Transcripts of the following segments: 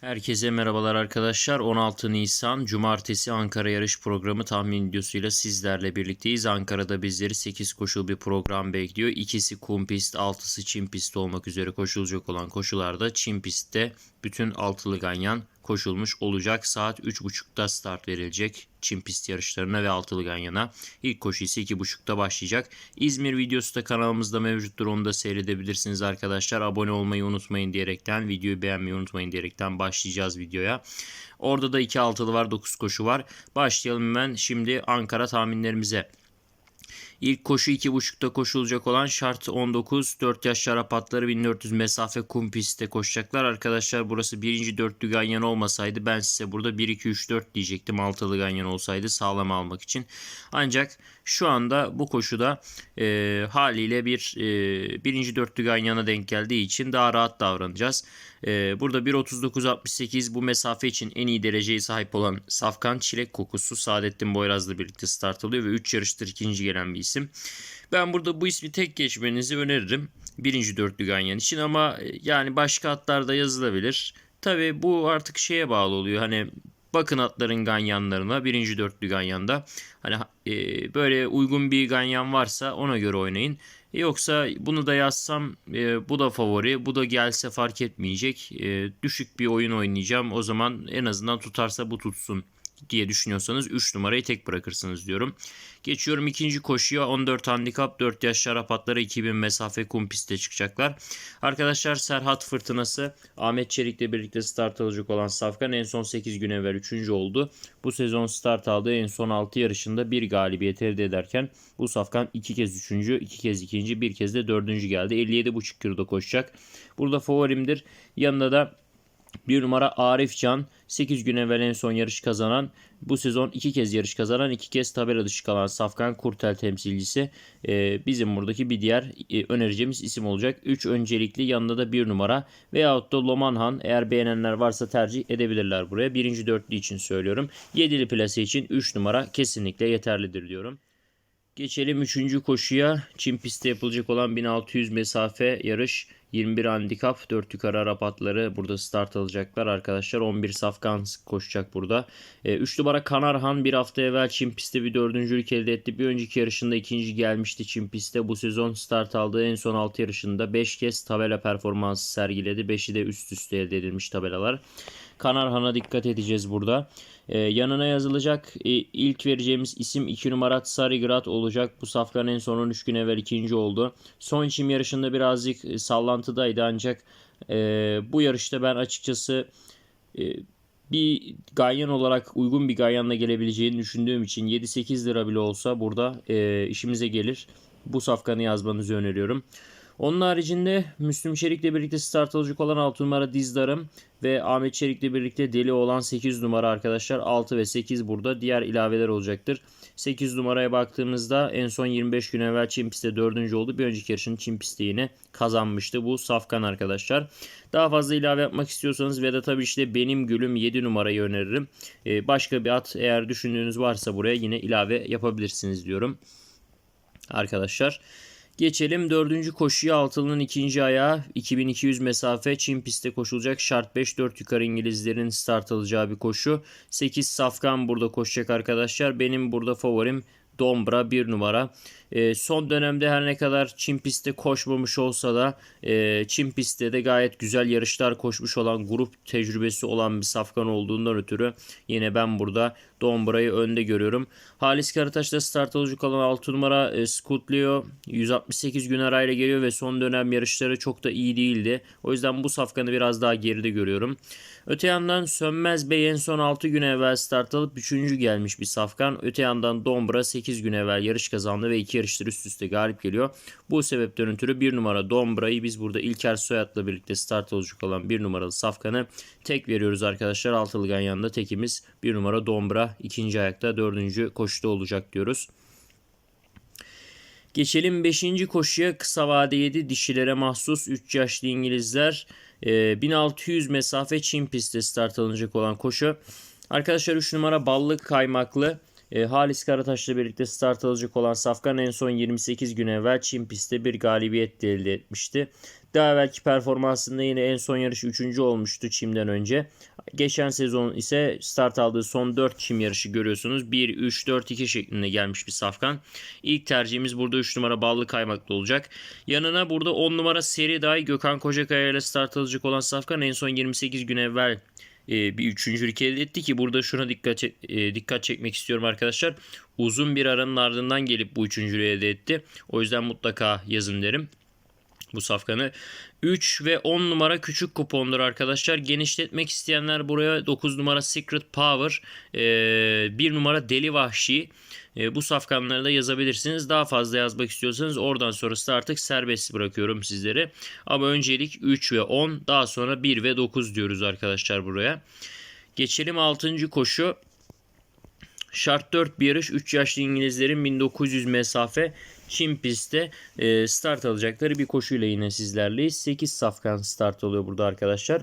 Herkese merhabalar arkadaşlar. 16 Nisan Cumartesi Ankara yarış programı tahmin videosuyla sizlerle birlikteyiz. Ankara'da bizleri 8 koşul bir program bekliyor. İkisi kum pist, altısı çim pist olmak üzere koşulacak olan koşularda çim pistte bütün altılı ganyan koşulmuş olacak. Saat 3.30'da start verilecek çim pist yarışlarına ve altılı ganyana. İlk koşu ise 2.30'da başlayacak. İzmir videosu da kanalımızda mevcuttur. Onu da seyredebilirsiniz arkadaşlar. Abone olmayı unutmayın diyerekten, videoyu beğenmeyi unutmayın diyerekten başlayacağız videoya. Orada da 2 altılı var, 9 koşu var. Başlayalım hemen şimdi Ankara tahminlerimize. İlk koşu 2.5'ta koşulacak olan şart 19 4 yaş şarap atları 1400 mesafe kum pistte koşacaklar. Arkadaşlar burası birinci dörtlü ganyan olmasaydı ben size burada 1-2-3-4 diyecektim altılı ganyan olsaydı sağlam almak için. Ancak şu anda bu koşuda e, haliyle bir e, birinci dörtlü ganyana denk geldiği için daha rahat davranacağız. E, burada 1.39.68 bu mesafe için en iyi dereceye sahip olan Safkan Çilek Kokusu Saadettin Boyraz'la birlikte start alıyor ve 3 yarıştır ikinci gelen bir isim. Ben burada bu ismi tek geçmenizi öneririm. Birinci dörtlü ganyan için ama e, yani başka atlarda yazılabilir. Tabi bu artık şeye bağlı oluyor. Hani bakın atların ganyanlarına birinci dörtlü ganyanda. Hani e, böyle uygun bir ganyan varsa ona göre oynayın. Yoksa bunu da yazsam e, bu da favori bu da gelse fark etmeyecek. E, düşük bir oyun oynayacağım o zaman en azından tutarsa bu tutsun diye düşünüyorsanız 3 numarayı tek bırakırsınız diyorum. Geçiyorum ikinci koşuya 14 handikap 4 yaş şarap atları 2000 mesafe kum pistte çıkacaklar. Arkadaşlar Serhat Fırtınası Ahmet Çelik'le birlikte start alacak olan Safkan en son 8 gün evvel 3. oldu. Bu sezon start aldığı en son 6 yarışında bir galibiyet elde ederken bu Safkan 2 kez 3. 2 kez 2. bir kez de 4. geldi. 57,5 kiloda koşacak. Burada favorimdir. Yanında da bir numara Arif Can 8 gün evvel en son yarış kazanan bu sezon 2 kez yarış kazanan 2 kez tabela dışı kalan Safkan Kurtel temsilcisi e, bizim buradaki bir diğer e, önereceğimiz isim olacak. 3 öncelikli yanında da 1 numara veyahut da Lomanhan eğer beğenenler varsa tercih edebilirler buraya. Birinci dörtlü için söylüyorum. 7'li plase için 3 numara kesinlikle yeterlidir diyorum. Geçelim 3. koşuya. Çim pistte yapılacak olan 1600 mesafe yarış. 21 handikap 4 yukarı Arap atları burada start alacaklar arkadaşlar. 11 Safkan koşacak burada. E, 3 numara Kanarhan bir hafta evvel Çin pistte bir dördüncülük elde etti. Bir önceki yarışında ikinci gelmişti Çin pistte. Bu sezon start aldığı en son 6 yarışında 5 kez tabela performansı sergiledi. 5'i de üst üste elde edilmiş tabelalar. Kanarhan'a dikkat edeceğiz burada. Ee, yanına yazılacak e, ilk vereceğimiz isim 2 numara Sarigrad olacak. Bu safkan en son 13 gün evvel ikinci oldu. Son içim yarışında birazcık e, sallantıdaydı ancak e, bu yarışta ben açıkçası e, bir ganyan olarak uygun bir ganyanla gelebileceğini düşündüğüm için 7-8 lira bile olsa burada e, işimize gelir. Bu safkanı yazmanızı öneriyorum. Onun haricinde Müslüm Çelik'le birlikte start alacak olan 6 numara Dizdarım ve Ahmet Çelik'le birlikte deli olan 8 numara arkadaşlar 6 ve 8 burada diğer ilaveler olacaktır. 8 numaraya baktığımızda en son 25 gün evvel Çin pistte 4. oldu. Bir önceki yarışın Çin pistte yine kazanmıştı. Bu Safkan arkadaşlar. Daha fazla ilave yapmak istiyorsanız ve de tabii işte benim gülüm 7 numarayı öneririm. Ee, başka bir at eğer düşündüğünüz varsa buraya yine ilave yapabilirsiniz diyorum. Arkadaşlar. Geçelim dördüncü koşuya altılının ikinci ayağı 2200 mesafe Çin pistte koşulacak şart 5-4 yukarı İngilizlerin start alacağı bir koşu. 8 Safkan burada koşacak arkadaşlar. Benim burada favorim Dombra bir numara. E, son dönemde her ne kadar Çin pistte koşmamış olsa da e, Çin pistte de gayet güzel yarışlar koşmuş olan grup tecrübesi olan bir safkan olduğundan ötürü yine ben burada Dombra'yı önde görüyorum. Halis Karataş'ta start olacak olan 6 numara e, Scoot Leo 168 gün arayla geliyor ve son dönem yarışları çok da iyi değildi. O yüzden bu safkanı biraz daha geride görüyorum. Öte yandan Sönmez Bey en son 6 gün evvel start alıp 3. gelmiş bir safkan. Öte yandan Dombra 8 gün evvel yarış kazandı ve 2 yarıştır üst üste galip geliyor. Bu sebepten ötürü 1 numara Dombra'yı biz burada İlker Soyat'la birlikte start olacak olan 1 numaralı safkanı tek veriyoruz arkadaşlar. Altılı yanında tekimiz 1 numara Dombra ikinci ayakta dördüncü koşuda olacak diyoruz. Geçelim 5. koşuya kısa vade 7 dişilere mahsus 3 yaşlı İngilizler 1600 mesafe Çin pistte start alınacak olan koşu. Arkadaşlar 3 numara ballık kaymaklı e, Halis Karataş'la birlikte start alacak olan Safkan en son 28 gün evvel Çin pistte bir galibiyet elde etmişti. Daha evvelki performansında yine en son yarış 3. olmuştu çimden önce. Geçen sezon ise start aldığı son 4 çim yarışı görüyorsunuz. 1, 3, 4, 2 şeklinde gelmiş bir safkan. İlk tercihimiz burada 3 numara ballı kaymaklı olacak. Yanına burada 10 numara seri dahi Gökhan Kocakaya ile start alacak olan safkan en son 28 gün evvel e, bir üçüncülük elde etti ki burada şuna dikkat e, dikkat çekmek istiyorum arkadaşlar. Uzun bir aranın ardından gelip bu üçüncülüğü elde etti. O yüzden mutlaka yazın derim bu safkanı. 3 ve 10 numara küçük kupondur arkadaşlar. Genişletmek isteyenler buraya 9 numara Secret Power, 1 numara Deli Vahşi. Bu safkanları da yazabilirsiniz. Daha fazla yazmak istiyorsanız oradan sonrası artık serbest bırakıyorum sizlere. Ama öncelik 3 ve 10 daha sonra 1 ve 9 diyoruz arkadaşlar buraya. Geçelim 6. koşu. Şart 4 bir yarış 3 yaşlı İngilizlerin 1900 mesafe Çin pistte e, start alacakları bir koşuyla yine sizlerleyiz. 8 safkan start oluyor burada arkadaşlar.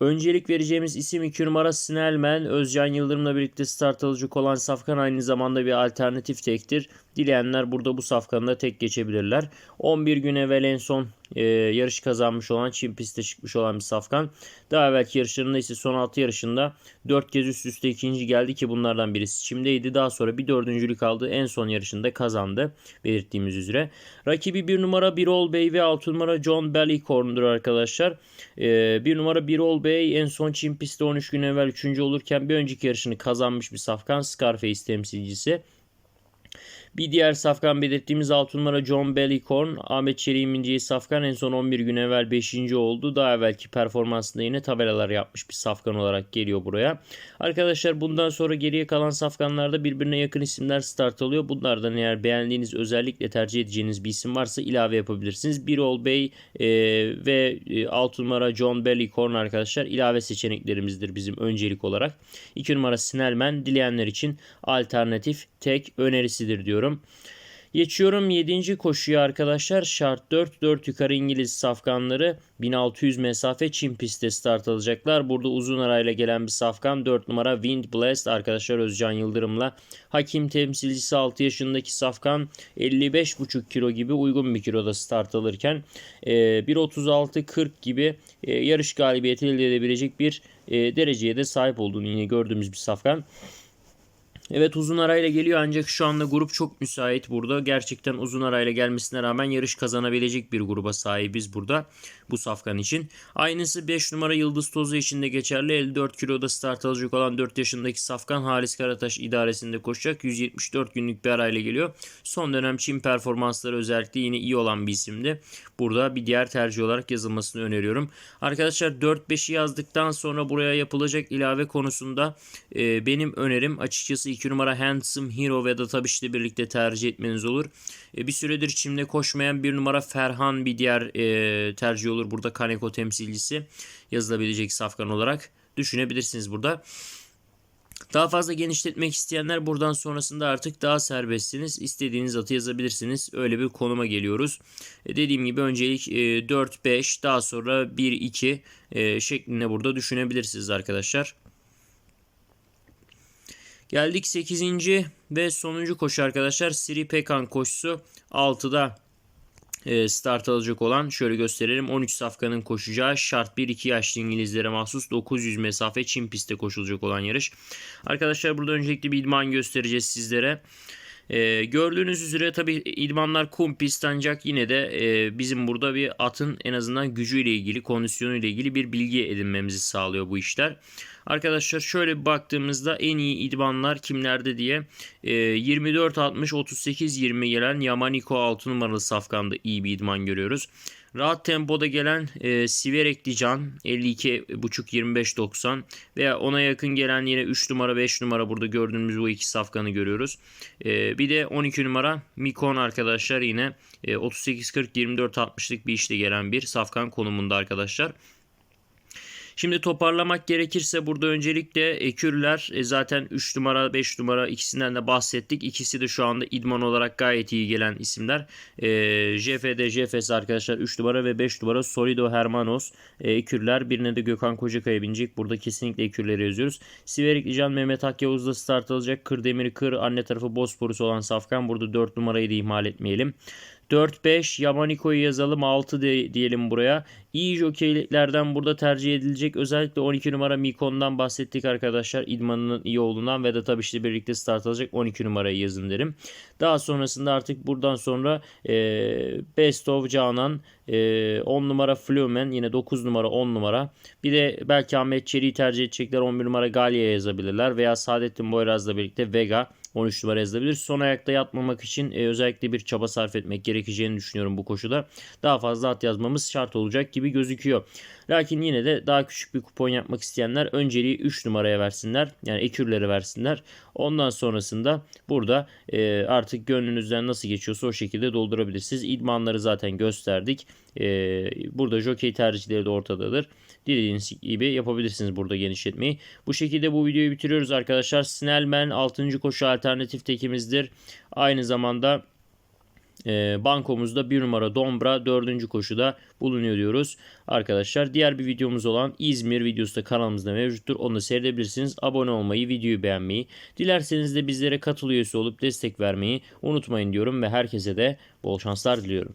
Öncelik vereceğimiz isim 2 numara Snellman. Özcan Yıldırım'la birlikte start alacak olan safkan aynı zamanda bir alternatif tektir. Dileyenler burada bu safkanında tek geçebilirler. 11 gün evvel en son e, yarış kazanmış olan Çin pistte çıkmış olan bir safkan. Daha evvelki yarışlarında ise son 6 yarışında 4 kez üst üste ikinci geldi ki bunlardan birisi Çim'deydi. Daha sonra bir dördüncülük aldı. En son yarışında kazandı belirttiğimiz üzere. Rakibi 1 numara Birol Bey ve 6 numara John Bellicorn'dur arkadaşlar. E, 1 numara Birol Bey en son Çin pistte 13 gün evvel 3. olurken bir önceki yarışını kazanmış bir safkan Scarface temsilcisi. Bir diğer safkan belirttiğimiz 6 numara John Bellicorn. Ahmet Çelik'in bineceği safkan en son 11 gün evvel 5. oldu. Daha evvelki performansında yine tabelalar yapmış bir safkan olarak geliyor buraya. Arkadaşlar bundan sonra geriye kalan safkanlarda birbirine yakın isimler start alıyor. Bunlardan eğer beğendiğiniz özellikle tercih edeceğiniz bir isim varsa ilave yapabilirsiniz. Birol Bey e, ve e, 6 numara John Bellicorn arkadaşlar ilave seçeneklerimizdir bizim öncelik olarak. 2 numara Snellman dileyenler için alternatif tek önerisidir diyorum diyorum. Geçiyorum 7. koşuya arkadaşlar. Şart 4. 4 yukarı İngiliz safkanları 1600 mesafe Çin pistte start alacaklar. Burada uzun arayla gelen bir safkan 4 numara Wind Blast arkadaşlar Özcan Yıldırım'la. Hakim temsilcisi 6 yaşındaki safkan 55,5 kilo gibi uygun bir kiloda start alırken 1.36-40 gibi yarış galibiyeti elde edebilecek bir dereceye de sahip olduğunu yine gördüğümüz bir safkan. Evet uzun arayla geliyor ancak şu anda grup çok müsait burada. Gerçekten uzun arayla gelmesine rağmen yarış kazanabilecek bir gruba sahibiz burada bu safkan için. Aynısı 5 numara Yıldız Tozu için de geçerli. 54 kiloda start alacak olan 4 yaşındaki safkan Halis Karataş idaresinde koşacak. 174 günlük bir arayla geliyor. Son dönem Çin performansları özellikle yine iyi olan bir isimdi. Burada bir diğer tercih olarak yazılmasını öneriyorum. Arkadaşlar 4-5'i yazdıktan sonra buraya yapılacak ilave konusunda e, benim önerim açıkçası 2 numara Handsome Hero ve Databiş ile birlikte tercih etmeniz olur. E, bir süredir çimde koşmayan bir numara Ferhan bir diğer e, tercih olur. Burada Kaneko temsilcisi yazılabilecek safkan olarak düşünebilirsiniz burada. Daha fazla genişletmek isteyenler buradan sonrasında artık daha serbestsiniz. İstediğiniz atı yazabilirsiniz. Öyle bir konuma geliyoruz. E dediğim gibi öncelik e, 4-5 daha sonra 1-2 e, şeklinde burada düşünebilirsiniz arkadaşlar. Geldik 8. ve sonuncu koşu arkadaşlar. Siri Pekan koşusu 6'da e, start alacak olan şöyle gösterelim. 13 safkanın koşacağı şart 1-2 yaşlı İngilizlere mahsus 900 mesafe Çin pistte koşulacak olan yarış. Arkadaşlar burada öncelikle bir idman göstereceğiz sizlere. Ee, gördüğünüz üzere tabi idmanlar kum pist ancak yine de e, bizim burada bir atın en azından gücüyle ilgili kondisyonuyla ilgili bir bilgi edinmemizi sağlıyor bu işler. Arkadaşlar şöyle bir baktığımızda en iyi idmanlar kimlerde diye e, 24-60-38-20 gelen Yamaniko 6 numaralı safkanda iyi bir idman görüyoruz. Rahat tempoda gelen e, Siverek Dican 52.5-25.90 veya ona yakın gelen yine 3 numara 5 numara burada gördüğümüz bu iki safkanı görüyoruz. E, bir de 12 numara Mikon arkadaşlar yine e, 38-40-24-60'lık bir işte gelen bir safkan konumunda arkadaşlar. Şimdi toparlamak gerekirse burada öncelikle ekürler e, zaten 3 numara 5 numara ikisinden de bahsettik. İkisi de şu anda idman olarak gayet iyi gelen isimler. E, JFD, JFS arkadaşlar 3 numara ve 5 numara Solido Hermanos e, ekürler. Birine de Gökhan Kocakaya binecek. Burada kesinlikle ekürleri yazıyoruz. Siverik Lican Mehmet Akyavuz'da start alacak. Kır Demiri Kır anne tarafı Bosporus olan Safkan. Burada 4 numarayı da ihmal etmeyelim. 4-5 Yamaniko'yu yazalım 6 de, diyelim buraya. İyi jokeylerden burada tercih edilecek. Özellikle 12 numara Mikon'dan bahsettik arkadaşlar. İdmanının iyi olduğundan ve de tabii işte birlikte start alacak 12 numarayı yazın derim. Daha sonrasında artık buradan sonra e, Best of Canan, e, 10 numara Flumen, yine 9 numara 10 numara. Bir de belki Ahmet Çelik'i tercih edecekler 11 numara Galya yazabilirler veya Saadettin Boyraz'la birlikte Vega 13 numara yazılabilir. Son ayakta yatmamak için e, özellikle bir çaba sarf etmek gerekeceğini düşünüyorum bu koşuda. Daha fazla at yazmamız şart olacak gibi gözüküyor. Lakin yine de daha küçük bir kupon yapmak isteyenler önceliği 3 numaraya versinler. Yani ekürleri versinler. Ondan sonrasında burada e, artık gönlünüzden nasıl geçiyorsa o şekilde doldurabilirsiniz. İdmanları zaten gösterdik. E, burada jockey tercihleri de ortadadır. Dilediğiniz gibi yapabilirsiniz burada genişletmeyi. Bu şekilde bu videoyu bitiriyoruz arkadaşlar. Snellman 6. koşu alternatif tekimizdir. Aynı zamanda e, bankomuzda 1 numara Dombra 4. koşuda bulunuyor diyoruz. Arkadaşlar diğer bir videomuz olan İzmir videosu da kanalımızda mevcuttur. Onu da seyredebilirsiniz. Abone olmayı, videoyu beğenmeyi, dilerseniz de bizlere katıl olup destek vermeyi unutmayın diyorum ve herkese de bol şanslar diliyorum.